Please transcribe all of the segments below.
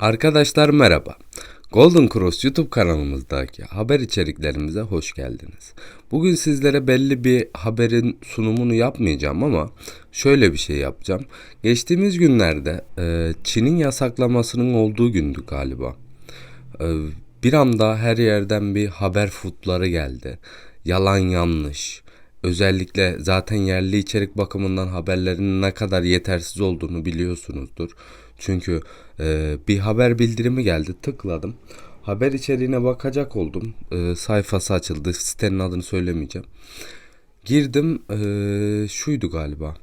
Arkadaşlar merhaba. Golden Cross YouTube kanalımızdaki haber içeriklerimize hoş geldiniz. Bugün sizlere belli bir haberin sunumunu yapmayacağım ama şöyle bir şey yapacağım. Geçtiğimiz günlerde e, Çin'in yasaklamasının olduğu gündü galiba. E, bir anda her yerden bir haber futları geldi. Yalan yanlış. Özellikle zaten yerli içerik bakımından haberlerin ne kadar yetersiz olduğunu biliyorsunuzdur. Çünkü e, bir haber bildirimi geldi tıkladım. Haber içeriğine bakacak oldum. E, sayfası açıldı. Sitenin adını söylemeyeceğim. Girdim e, şuydu galiba.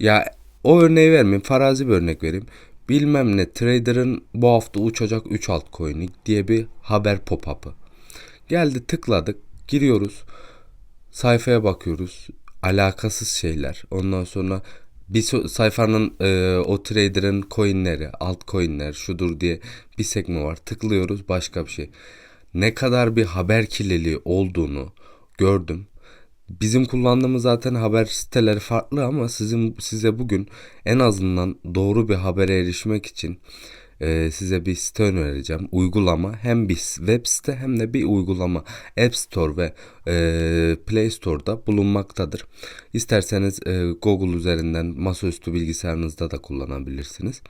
Ya o örneği vermeyeyim. Farazi bir örnek vereyim. Bilmem ne trader'ın bu hafta uçacak 3 altcoin'i diye bir haber pop-up'ı. Geldi tıkladık. Giriyoruz. Sayfaya bakıyoruz. Alakasız şeyler. Ondan sonra bir sayfanın e, o trader'ın coinleri, altcoin'ler şudur diye bir sekme var. Tıklıyoruz başka bir şey. Ne kadar bir haber kirliliği olduğunu gördüm. Bizim kullandığımız zaten haber siteleri farklı ama sizin size bugün en azından doğru bir habere erişmek için e, size bir site önereceğim. Uygulama hem bir web site hem de bir uygulama App Store ve e, Play Store'da bulunmaktadır. İsterseniz e, Google üzerinden masaüstü bilgisayarınızda da kullanabilirsiniz.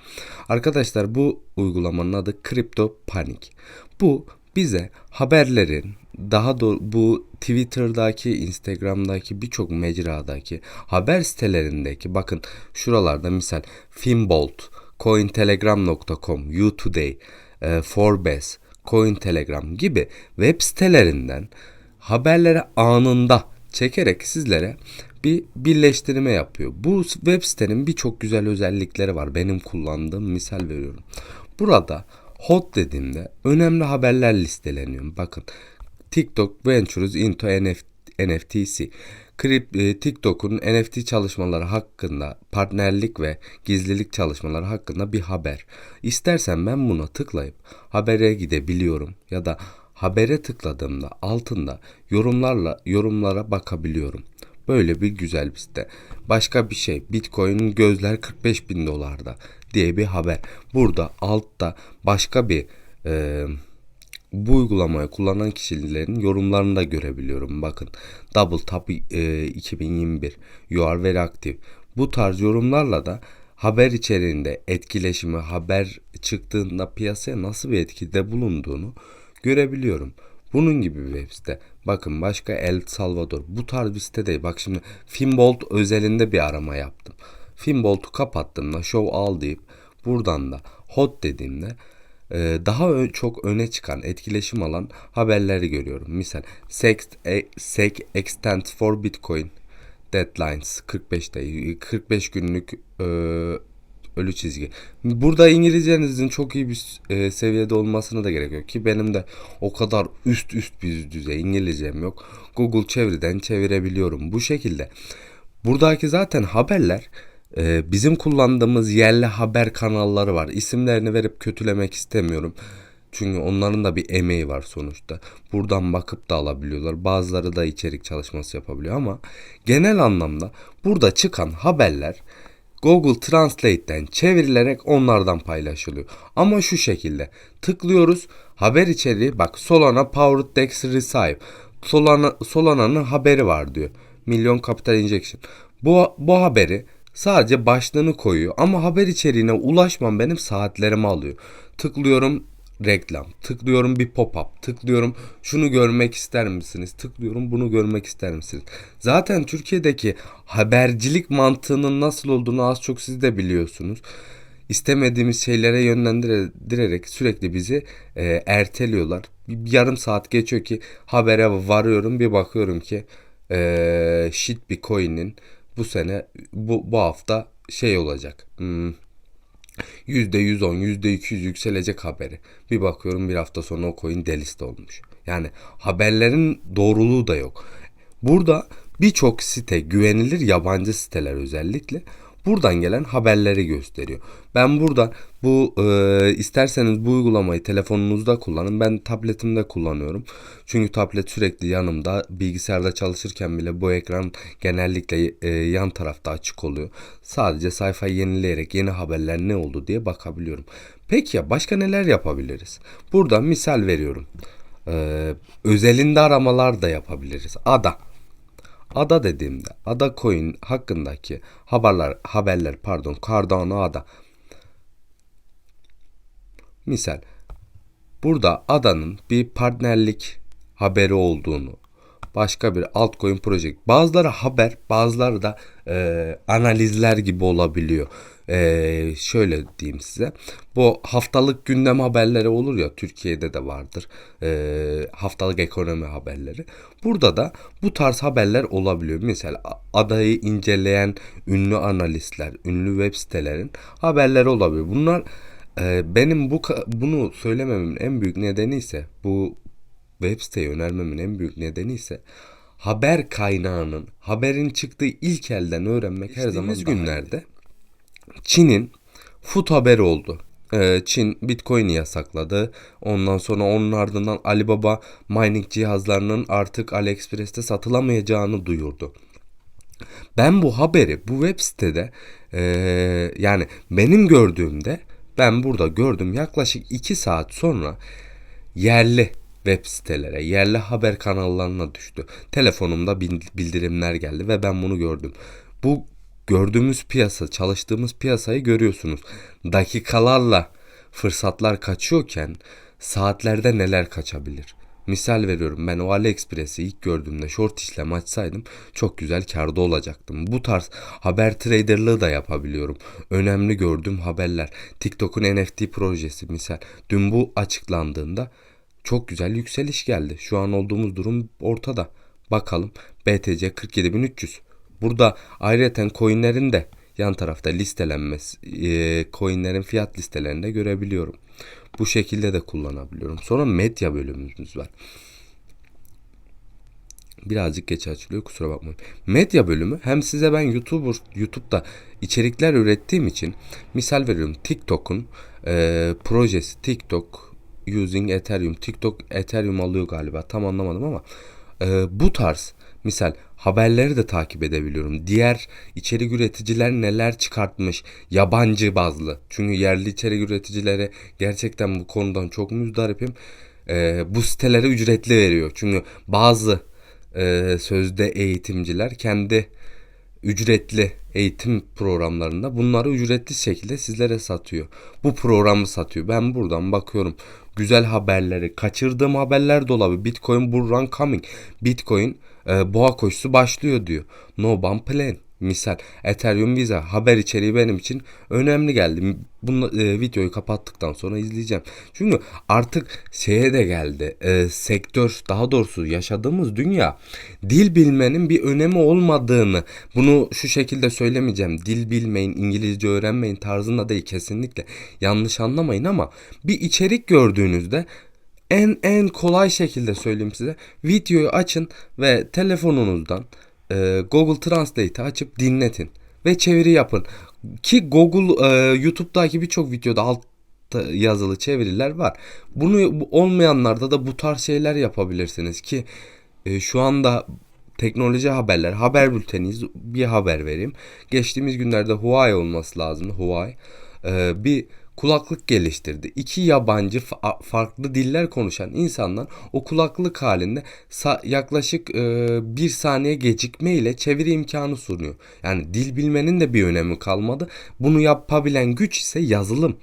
Arkadaşlar bu uygulamanın adı Crypto Panic. Bu bize haberlerin daha doğru bu Twitter'daki, Instagram'daki birçok mecradaki haber sitelerindeki bakın şuralarda misal Finbolt, cointelegram.com, uToday, e, Forbes, Cointelegram gibi web sitelerinden haberleri anında çekerek sizlere bir birleştirme yapıyor. Bu web sitenin birçok güzel özellikleri var. Benim kullandığım misal veriyorum. Burada hot dediğimde önemli haberler listeleniyor. Bakın TikTok Ventures into NFT, NFTC. Krip, e, TikTok'un NFT çalışmaları hakkında partnerlik ve gizlilik çalışmaları hakkında bir haber. İstersen ben buna tıklayıp habere gidebiliyorum ya da habere tıkladığımda altında yorumlarla yorumlara bakabiliyorum. Böyle bir güzel bir site. Başka bir şey Bitcoin'in gözler 45 bin dolarda diye bir haber. Burada altta başka bir e, bu uygulamayı kullanan kişilerin yorumlarını da görebiliyorum. Bakın Double Tap e, 2021 You are very active. Bu tarz yorumlarla da haber içeriğinde etkileşimi, haber çıktığında piyasaya nasıl bir etkide bulunduğunu görebiliyorum. Bunun gibi bir web site. Bakın başka El Salvador. Bu tarz bir site değil. Bak şimdi Finbolt özelinde bir arama yaptım. Finbolt'u kapattığımda show all deyip buradan da hot dediğimde daha çok öne çıkan etkileşim alan haberleri görüyorum. Misal SEC, SEC extends for Bitcoin deadlines 45 day 45 günlük e, ölü çizgi. Burada İngilizcenizin çok iyi bir e, seviyede olmasına da gerekiyor ki benim de o kadar üst üst bir düzey İngilizcem yok. Google çeviriden çevirebiliyorum bu şekilde. Buradaki zaten haberler e, bizim kullandığımız yerli haber kanalları var. İsimlerini verip kötülemek istemiyorum. Çünkü onların da bir emeği var sonuçta. Buradan bakıp da alabiliyorlar. Bazıları da içerik çalışması yapabiliyor ama genel anlamda burada çıkan haberler Google Translate'ten çevrilerek onlardan paylaşılıyor. Ama şu şekilde tıklıyoruz haber içeriği bak Solana Powered Dex Receive Solana, Solana'nın haberi var diyor. Milyon Capital Injection. Bu, bu haberi sadece başlığını koyuyor ama haber içeriğine ulaşmam benim saatlerimi alıyor. Tıklıyorum reklam. Tıklıyorum bir pop-up. Tıklıyorum şunu görmek ister misiniz? Tıklıyorum bunu görmek ister misiniz? Zaten Türkiye'deki habercilik mantığının nasıl olduğunu az çok siz de biliyorsunuz. İstemediğimiz şeylere yönlendirerek sürekli bizi e, erteliyorlar. Bir, yarım saat geçiyor ki habere varıyorum bir bakıyorum ki e, shit bir coin'in bu sene bu, bu hafta şey olacak. Hmm, %110, %200 yükselecek haberi. Bir bakıyorum bir hafta sonra o coin deliste olmuş. Yani haberlerin doğruluğu da yok. Burada birçok site güvenilir yabancı siteler özellikle buradan gelen haberleri gösteriyor. Ben burada bu e, isterseniz bu uygulamayı telefonunuzda kullanın. Ben tabletimde kullanıyorum. Çünkü tablet sürekli yanımda. Bilgisayarda çalışırken bile bu ekran genellikle e, yan tarafta açık oluyor. Sadece sayfayı yenileyerek yeni haberler ne oldu diye bakabiliyorum. Peki ya başka neler yapabiliriz? Burada misal veriyorum. Ee, özelinde aramalar da yapabiliriz. Ada. Ada dediğimde Ada Coin hakkındaki haberler haberler pardon Cardano Ada. Misal burada Ada'nın bir partnerlik haberi olduğunu başka bir altcoin proje. Bazıları haber, bazıları da e, analizler gibi olabiliyor. E, şöyle diyeyim size. Bu haftalık gündem haberleri olur ya Türkiye'de de vardır. E, haftalık ekonomi haberleri. Burada da bu tarz haberler olabiliyor. Mesela adayı inceleyen ünlü analistler, ünlü web sitelerin haberleri olabiliyor. Bunlar e, benim bu bunu söylememin en büyük nedeni ise bu web siteyi önermemin en büyük nedeni ise haber kaynağının haberin çıktığı ilk elden öğrenmek her zaman günlerde Çin'in food haberi oldu. Ee, Çin Bitcoin'i yasakladı. Ondan sonra onun ardından Alibaba mining cihazlarının artık AliExpress'te satılamayacağını duyurdu. Ben bu haberi bu web sitede e, yani benim gördüğümde ben burada gördüm yaklaşık 2 saat sonra yerli web sitelere, yerli haber kanallarına düştü. Telefonumda bildirimler geldi ve ben bunu gördüm. Bu gördüğümüz piyasa, çalıştığımız piyasayı görüyorsunuz. Dakikalarla fırsatlar kaçıyorken saatlerde neler kaçabilir? Misal veriyorum ben o AliExpress'i ilk gördüğümde short işlem açsaydım çok güzel karda olacaktım. Bu tarz haber traderlığı da yapabiliyorum. Önemli gördüğüm haberler. TikTok'un NFT projesi misal. Dün bu açıklandığında çok güzel yükseliş geldi. Şu an olduğumuz durum ortada. Bakalım BTC 47300. Burada ayrıca coinlerin de yan tarafta listelenmesi, e, coinlerin fiyat listelerinde görebiliyorum. Bu şekilde de kullanabiliyorum. Sonra medya bölümümüz var. Birazcık geç açılıyor kusura bakmayın. Medya bölümü hem size ben YouTuber YouTube'da içerikler ürettiğim için misal veriyorum TikTok'un e, projesi TikTok using Ethereum TikTok Ethereum alıyor galiba tam anlamadım ama e, bu tarz misal haberleri de takip edebiliyorum. Diğer içerik üreticiler neler çıkartmış yabancı bazlı. Çünkü yerli içerik üreticileri gerçekten bu konudan çok müzdaripim. Ee, bu sitelere ücretli veriyor. Çünkü bazı e, sözde eğitimciler kendi ücretli eğitim programlarında bunları ücretli şekilde sizlere satıyor. Bu programı satıyor. Ben buradan bakıyorum. Güzel haberleri, kaçırdığım haberler de olabilir. Bitcoin bull run coming. Bitcoin e, boğa koşusu başlıyor diyor. No ban plan. Misal Ethereum Visa haber içeriği benim için önemli geldi. Bunu e, videoyu kapattıktan sonra izleyeceğim. Çünkü artık şeye de geldi. E, sektör daha doğrusu yaşadığımız dünya dil bilmenin bir önemi olmadığını bunu şu şekilde söylemeyeceğim. Dil bilmeyin, İngilizce öğrenmeyin tarzında değil kesinlikle. Yanlış anlamayın ama bir içerik gördüğünüzde en en kolay şekilde söyleyeyim size. Videoyu açın ve telefonunuzdan e, Google Translate'i açıp dinletin ve çeviri yapın. Ki Google e, YouTube'daki birçok videoda alt yazılı çeviriler var. Bunu olmayanlarda da bu tarz şeyler yapabilirsiniz ki e, şu anda teknoloji haberler haber bülteniyiz bir haber vereyim. Geçtiğimiz günlerde Huawei olması lazım. Huawei e, bir kulaklık geliştirdi. İki yabancı fa- farklı diller konuşan insanlar o kulaklık halinde yaklaşık e, bir saniye gecikme ile çeviri imkanı sunuyor. Yani dil bilmenin de bir önemi kalmadı. Bunu yapabilen güç ise yazılım.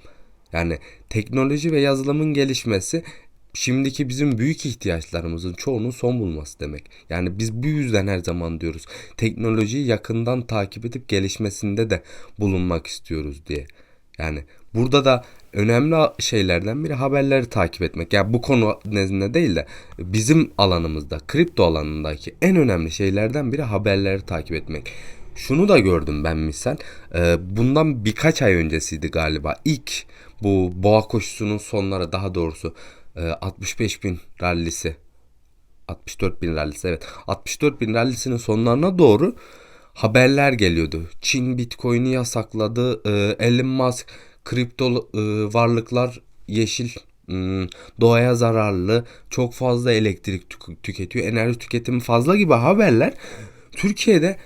Yani teknoloji ve yazılımın gelişmesi şimdiki bizim büyük ihtiyaçlarımızın çoğunun son bulması demek. Yani biz bu yüzden her zaman diyoruz teknolojiyi yakından takip edip gelişmesinde de bulunmak istiyoruz diye. Yani burada da önemli şeylerden biri haberleri takip etmek. Yani bu konu nezdinde değil de bizim alanımızda, kripto alanındaki en önemli şeylerden biri haberleri takip etmek. Şunu da gördüm ben misal. E, bundan birkaç ay öncesiydi galiba. İlk bu boğa koşusunun sonları daha doğrusu 65 e, bin rallisi 64 bin rallisi evet 64 bin rallisinin sonlarına doğru haberler geliyordu. Çin Bitcoin'i yasakladı. E, Elon Musk kripto e, varlıklar yeşil hmm, doğaya zararlı, çok fazla elektrik tüketiyor, enerji tüketimi fazla gibi haberler Türkiye'de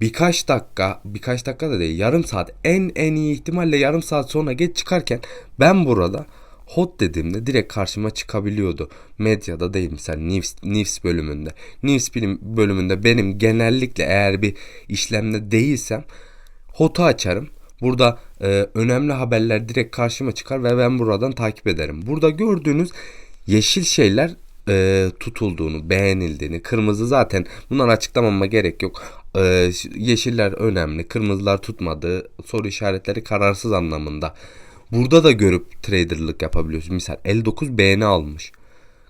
birkaç dakika, birkaç dakika da değil yarım saat en en iyi ihtimalle yarım saat sonra geç çıkarken ben burada hot dediğimde direkt karşıma çıkabiliyordu. Medyada değil mesela News, News bölümünde. News bölümünde benim genellikle eğer bir işlemde değilsem hot'u açarım. Burada e, önemli haberler direkt karşıma çıkar ve ben buradan takip ederim. Burada gördüğünüz yeşil şeyler e, tutulduğunu, beğenildiğini, kırmızı zaten bunlar açıklamama gerek yok. E, yeşiller önemli, kırmızılar tutmadığı soru işaretleri kararsız anlamında. Burada da görüp traderlık yapabiliyorsun. Misal 59 beğeni almış.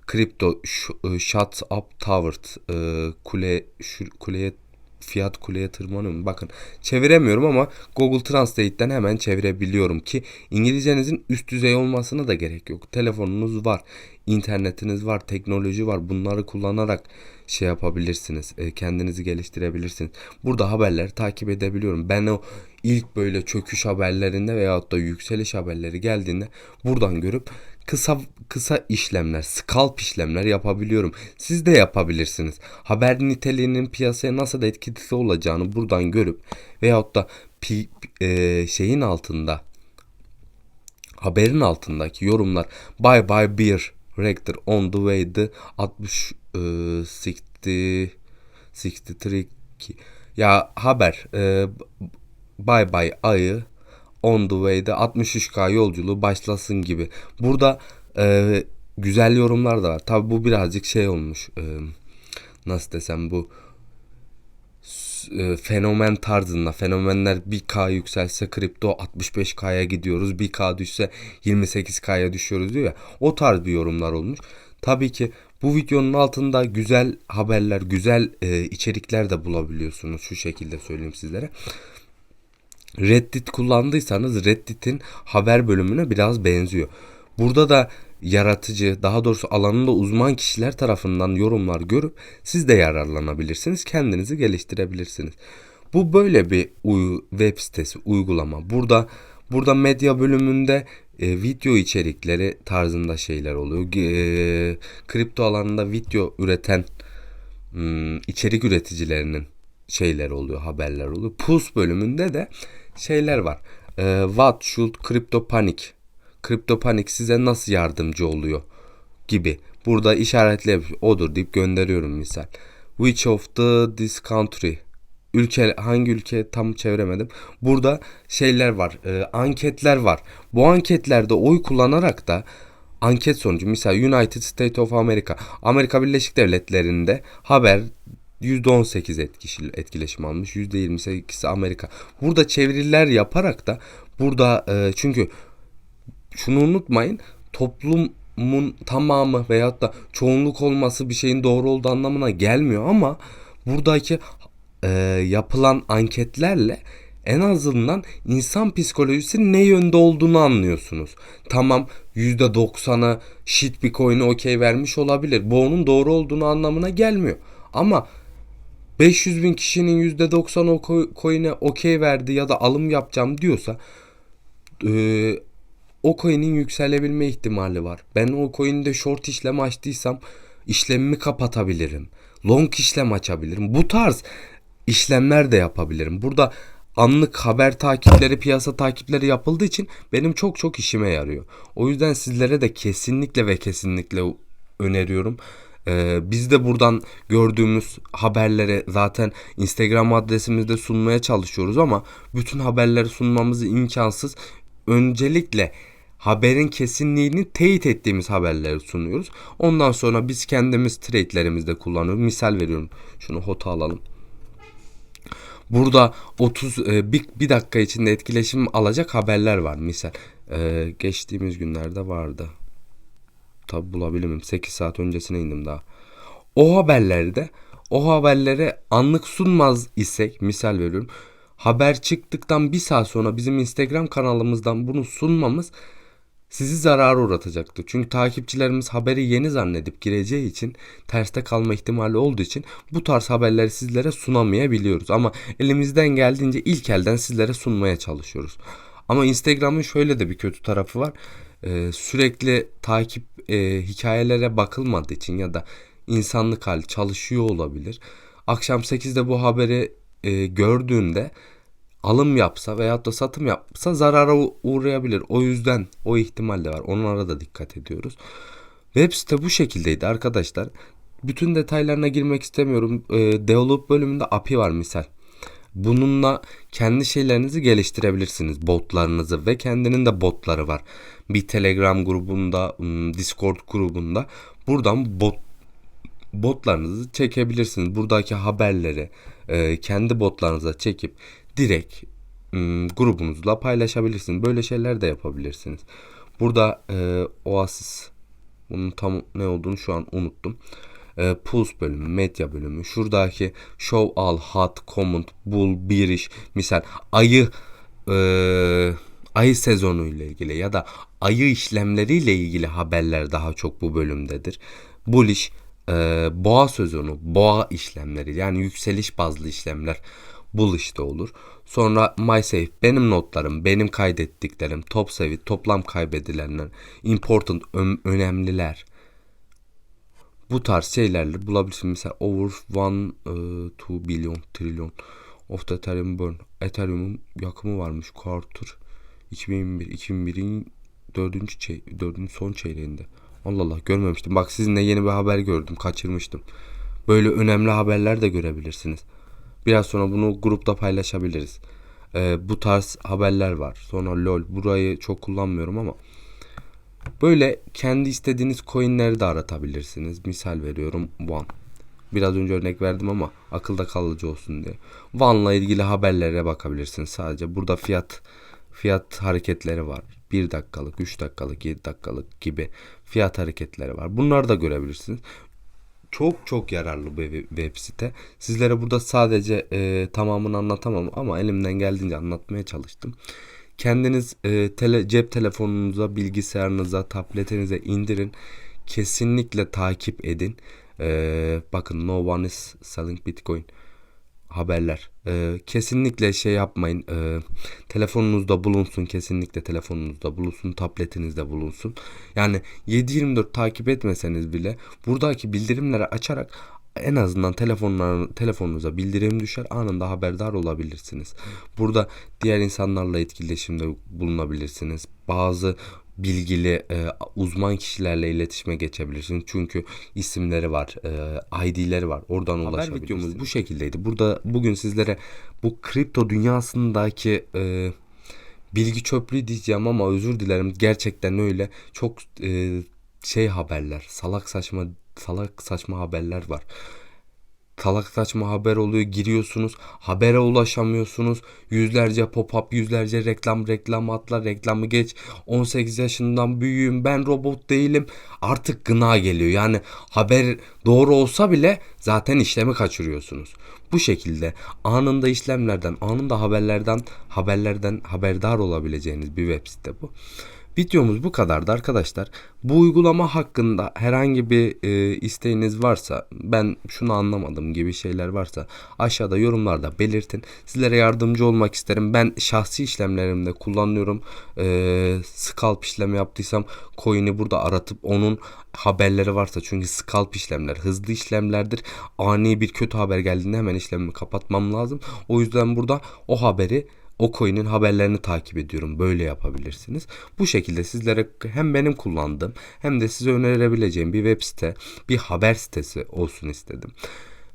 Kripto e, shut up towered e, kule şu, kuleye fiyat kuleye tırmanıyor mu? Bakın çeviremiyorum ama Google Translate'ten hemen çevirebiliyorum ki İngilizcenizin üst düzey olmasına da gerek yok. Telefonunuz var, internetiniz var, teknoloji var. Bunları kullanarak şey yapabilirsiniz. e, kendinizi geliştirebilirsiniz. Burada haberleri takip edebiliyorum. Ben o ilk böyle çöküş haberlerinde veyahut da yükseliş haberleri geldiğinde buradan görüp kısa kısa işlemler, scalp işlemler yapabiliyorum. Siz de yapabilirsiniz. Haber niteliğinin piyasaya nasıl etkisi olacağını buradan görüp veyahut da pi, e, şeyin altında haberin altındaki yorumlar bye bye beer rector on the way the 60 e, 60 63 ki- ya haber e, bye bye ayı on the way'de 63K yolculuğu başlasın gibi. Burada e, güzel yorumlar da var. Tabi bu birazcık şey olmuş. e, nasıl desem bu e, fenomen tarzında fenomenler 1K yükselse kripto 65K'ya gidiyoruz 1K düşse 28K'ya düşüyoruz diyor ya o tarz bir yorumlar olmuş. Tabii ki bu videonun altında güzel haberler güzel e, içerikler de bulabiliyorsunuz şu şekilde söyleyeyim sizlere. Reddit kullandıysanız Reddit'in haber bölümüne biraz benziyor. Burada da yaratıcı, daha doğrusu alanında uzman kişiler tarafından yorumlar görüp siz de yararlanabilirsiniz, kendinizi geliştirebilirsiniz. Bu böyle bir web sitesi, uygulama. Burada burada medya bölümünde e, video içerikleri tarzında şeyler oluyor. E, kripto alanında video üreten hmm, içerik üreticilerinin şeyler oluyor, haberler oluyor. Puls bölümünde de şeyler var. Ee, what should Crypto Panic? Crypto Panic size nasıl yardımcı oluyor gibi. Burada işaretle odur deyip gönderiyorum misal. Which of the this country? Ülke hangi ülke tam çeviremedim. Burada şeyler var, e, anketler var. Bu anketlerde oy kullanarak da anket sonucu mesela United States of America, Amerika Birleşik Devletleri'nde haber %18 etkişi, etkileşim almış. %28'i Amerika. Burada çeviriler yaparak da burada e, çünkü şunu unutmayın toplumun tamamı veyahut da çoğunluk olması bir şeyin doğru olduğu anlamına gelmiyor ama buradaki e, yapılan anketlerle en azından insan psikolojisi ne yönde olduğunu anlıyorsunuz. Tamam %90'a shit bir coin'e okey vermiş olabilir. Bu onun doğru olduğunu anlamına gelmiyor. Ama 500 bin kişinin %90 o co- coin'e okey verdi ya da alım yapacağım diyorsa e, o coin'in yükselebilme ihtimali var. Ben o coin'de short işlem açtıysam işlemimi kapatabilirim. Long işlem açabilirim. Bu tarz işlemler de yapabilirim. Burada anlık haber takipleri, piyasa takipleri yapıldığı için benim çok çok işime yarıyor. O yüzden sizlere de kesinlikle ve kesinlikle öneriyorum. Ee, biz de buradan gördüğümüz haberleri zaten Instagram adresimizde sunmaya çalışıyoruz ama bütün haberleri sunmamız imkansız. Öncelikle haberin kesinliğini teyit ettiğimiz haberleri sunuyoruz. Ondan sonra biz kendimiz trade'lerimizde kullanıyoruz. Misal veriyorum. Şunu hota alalım. Burada 30 e, bir, bir dakika içinde etkileşim alacak haberler var misal. E, geçtiğimiz günlerde vardı. Tabi bulabilirim. 8 saat öncesine indim daha. O haberlerde o haberlere anlık sunmaz isek misal veriyorum. Haber çıktıktan bir saat sonra bizim Instagram kanalımızdan bunu sunmamız sizi zarara uğratacaktır. Çünkü takipçilerimiz haberi yeni zannedip gireceği için terste kalma ihtimali olduğu için bu tarz haberleri sizlere sunamayabiliyoruz. Ama elimizden geldiğince ilk elden sizlere sunmaya çalışıyoruz. Ama Instagram'ın şöyle de bir kötü tarafı var. Ee, sürekli takip e, hikayelere bakılmadığı için ya da insanlık hali çalışıyor olabilir. Akşam 8'de bu haberi e, gördüğünde alım yapsa veyahut da satım yapsa zarara uğrayabilir. O yüzden o ihtimal de var. Onlara da dikkat ediyoruz. Web site bu şekildeydi arkadaşlar. Bütün detaylarına girmek istemiyorum. Ee, develop bölümünde API var misal. Bununla kendi şeylerinizi geliştirebilirsiniz. Botlarınızı ve kendinin de botları var. Bir Telegram grubunda, ım, Discord grubunda. Buradan bot botlarınızı çekebilirsiniz. Buradaki haberleri e, kendi botlarınıza çekip direkt ım, grubunuzla paylaşabilirsiniz. Böyle şeyler de yapabilirsiniz. Burada e, Oasis bunun tam ne olduğunu şu an unuttum. E, Pulse bölümü, medya bölümü. Şuradaki Show All, Hot, Comment, Bull, Biriş. Misal ayı e, ayı sezonu ile ilgili ya da ayı işlemleriyle ilgili haberler daha çok bu bölümdedir. Bullish, e, boğa sezonu, boğa işlemleri yani yükseliş bazlı işlemler Bullish'te olur. Sonra MySafe benim notlarım, benim kaydettiklerim, top sevi, toplam kaybedilenler, important, önemliler. Bu tarz şeylerle bulabilirsin. Mesela over 1 2 billion trillion of the Ethereum burn. Ethereum'un yakımı varmış quarter 2021 2001'in dördüncü çey dördüncü son çeyreğinde. Allah Allah görmemiştim. Bak sizinle yeni bir haber gördüm. Kaçırmıştım. Böyle önemli haberler de görebilirsiniz. Biraz sonra bunu grupta paylaşabiliriz. Ee, bu tarz haberler var. Sonra lol burayı çok kullanmıyorum ama Böyle kendi istediğiniz coinleri de aratabilirsiniz. Misal veriyorum One. Biraz önce örnek verdim ama akılda kalıcı olsun diye. One'la ilgili haberlere bakabilirsiniz sadece. Burada fiyat fiyat hareketleri var. 1 dakikalık, 3 dakikalık, 7 dakikalık gibi fiyat hareketleri var. Bunları da görebilirsiniz. Çok çok yararlı bir web- site. Sizlere burada sadece e, tamamını anlatamam ama elimden geldiğince anlatmaya çalıştım. Kendiniz e, tele, cep telefonunuza, bilgisayarınıza, tabletinize indirin. Kesinlikle takip edin. E, bakın no one is selling bitcoin haberler. E, kesinlikle şey yapmayın. E, telefonunuzda bulunsun. Kesinlikle telefonunuzda bulunsun. Tabletinizde bulunsun. Yani 7/24 takip etmeseniz bile buradaki bildirimleri açarak en azından telefonlar, telefonunuza bildirim düşer anında haberdar olabilirsiniz. Burada diğer insanlarla etkileşimde bulunabilirsiniz. Bazı bilgili e, uzman kişilerle iletişime geçebilirsiniz. Çünkü isimleri var, e, ID'leri var. Oradan ulaşabilirsiniz. videomuz bu şekildeydi. Burada bugün sizlere bu kripto dünyasındaki e, bilgi çöplüğü diyeceğim ama özür dilerim. Gerçekten öyle. Çok e, şey haberler, salak saçma salak saçma haberler var. Salak saçma haber oluyor giriyorsunuz habere ulaşamıyorsunuz. Yüzlerce pop-up yüzlerce reklam reklam atla reklamı geç. 18 yaşından büyüğüm ben robot değilim. Artık gına geliyor. Yani haber doğru olsa bile zaten işlemi kaçırıyorsunuz. Bu şekilde anında işlemlerden anında haberlerden haberlerden haberdar olabileceğiniz bir web site bu. Videomuz bu kadardı arkadaşlar. Bu uygulama hakkında herhangi bir e, isteğiniz varsa, ben şunu anlamadım gibi şeyler varsa aşağıda yorumlarda belirtin. Sizlere yardımcı olmak isterim. Ben şahsi işlemlerimde kullanıyorum. E, scalp işlemi yaptıysam coin'i burada aratıp onun haberleri varsa çünkü scalp işlemler hızlı işlemlerdir. Ani bir kötü haber geldiğinde hemen işlemimi kapatmam lazım. O yüzden burada o haberi o coin'in haberlerini takip ediyorum. Böyle yapabilirsiniz. Bu şekilde sizlere hem benim kullandığım hem de size önerebileceğim bir web site, bir haber sitesi olsun istedim.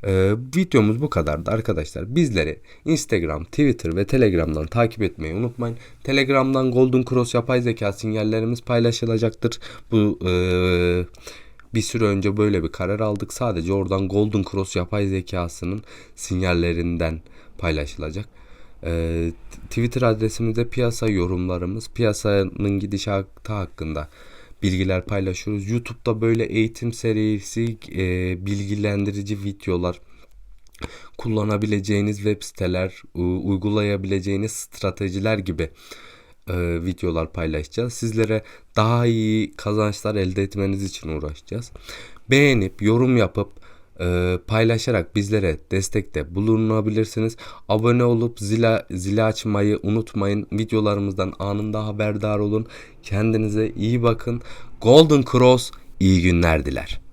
Ee, videomuz bu kadardı arkadaşlar. Bizleri Instagram, Twitter ve Telegram'dan takip etmeyi unutmayın. Telegram'dan Golden Cross yapay zeka sinyallerimiz paylaşılacaktır. Bu eee bir süre önce böyle bir karar aldık. Sadece oradan Golden Cross yapay zekasının sinyallerinden paylaşılacak. Ee, Twitter adresimizde piyasa yorumlarımız, piyasanın gidişatı hakkında bilgiler paylaşıyoruz. YouTube'da böyle eğitim serisi, e, bilgilendirici videolar, kullanabileceğiniz web siteler, u- uygulayabileceğiniz stratejiler gibi e, videolar paylaşacağız. Sizlere daha iyi kazançlar elde etmeniz için uğraşacağız. Beğenip, yorum yapıp e, paylaşarak bizlere destekte bulunabilirsiniz. Abone olup zila, zili açmayı unutmayın. Videolarımızdan anında haberdar olun. Kendinize iyi bakın. Golden Cross iyi günler diler.